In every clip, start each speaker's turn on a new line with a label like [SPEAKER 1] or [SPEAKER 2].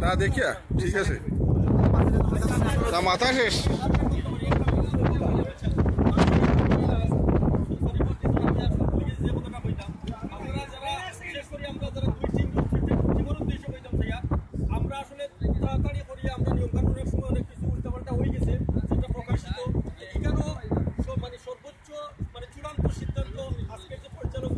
[SPEAKER 1] না দেখিয়া, ঠিক আছে। তা মাথা শেষ।
[SPEAKER 2] আমরা আসলে তাড়াতাড়ি করি আমরা কিছু হয়ে গেছে মানে সর্বোচ্চ মানে চূড়ান্ত সিদ্ধান্ত যে পরিচালক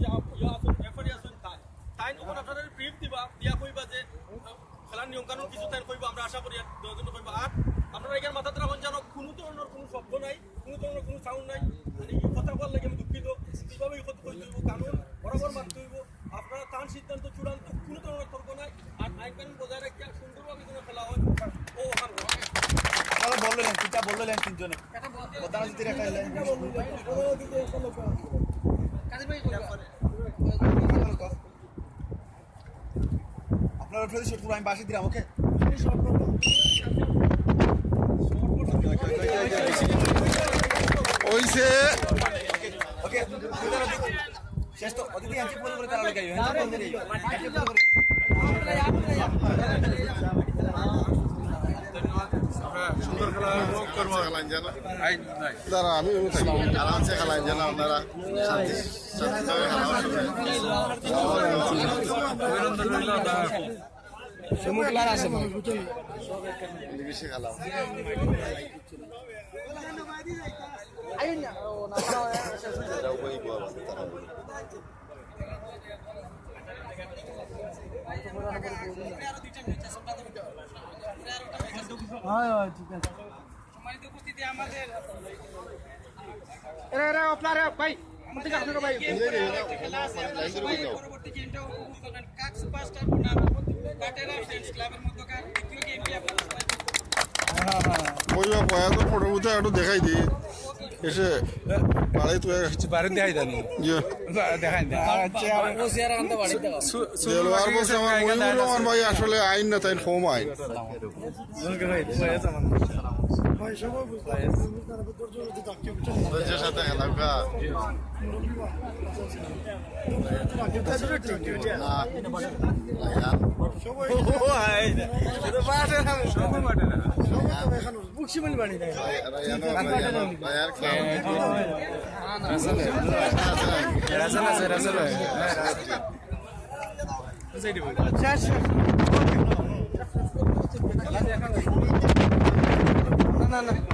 [SPEAKER 2] তাই তাই আপনাদের ব্রিফ দিবা দিয়া কইবা যে আহ, খেলার নিয়ম কানুন কিছু তাই কইবা আমরা আশা করি জন্য কইবা। আর আপনারা এখানে মাথা রাখুন যেন কোনো ধরনের কোনো শব্দ নাই কোনো ধরনের কোনো সাউন্ড নাই। মানে এই কথা বলার লাগে আমি দুঃখিত। কীভাবে এই কথা কইতে হইব কানুন বরাবর মানতে হইব। আপনারা তার সিদ্ধান্ত চূড়ান্ত কোনো ধরনের তর্ক নাই। আর আইন কানুন বজায় রাখিয়া সুন্দরভাবে যেন খেলা হয় ও
[SPEAKER 3] তাহলে বললেন তিনটা বললেন তিনজনে। প্রধান অতিথি রেখা আপনার উঠে শুট করবো আমি বাসি দিলাম ওকে
[SPEAKER 1] ওইছে
[SPEAKER 3] ওকে শেষ তো অতিথি আনছি বলে বলে তারা লাগাই হ্যাঁ
[SPEAKER 1] সুন্দর খেলা করবো খেলান জানা দাঁড়া আমি আরামসে খেলান জানা আপনারা শান্তি শান্তিভাবে তারা।
[SPEAKER 4] সম্মানিত উপস্থিতি আমাদের খেলা আছে পরবর্তী গেমটাও করবেন সুপারস্টার বনাম কাটেরা ফ্রেন্ডস ক্লাবের মধ্যকার দ্বিতীয় গেমটি আপনারা সবাই
[SPEAKER 1] বইবা পয়া তো ফটো উঠে একটু দেখাই দি তো
[SPEAKER 5] বারে দেখাই জানি
[SPEAKER 1] যে
[SPEAKER 5] দেখাই
[SPEAKER 1] দেলোয়ার বলছে আমার মহিবুর রহমান ভাই আসলে আইন না তাই হোম আইন সাথে খেলা কা না লাগান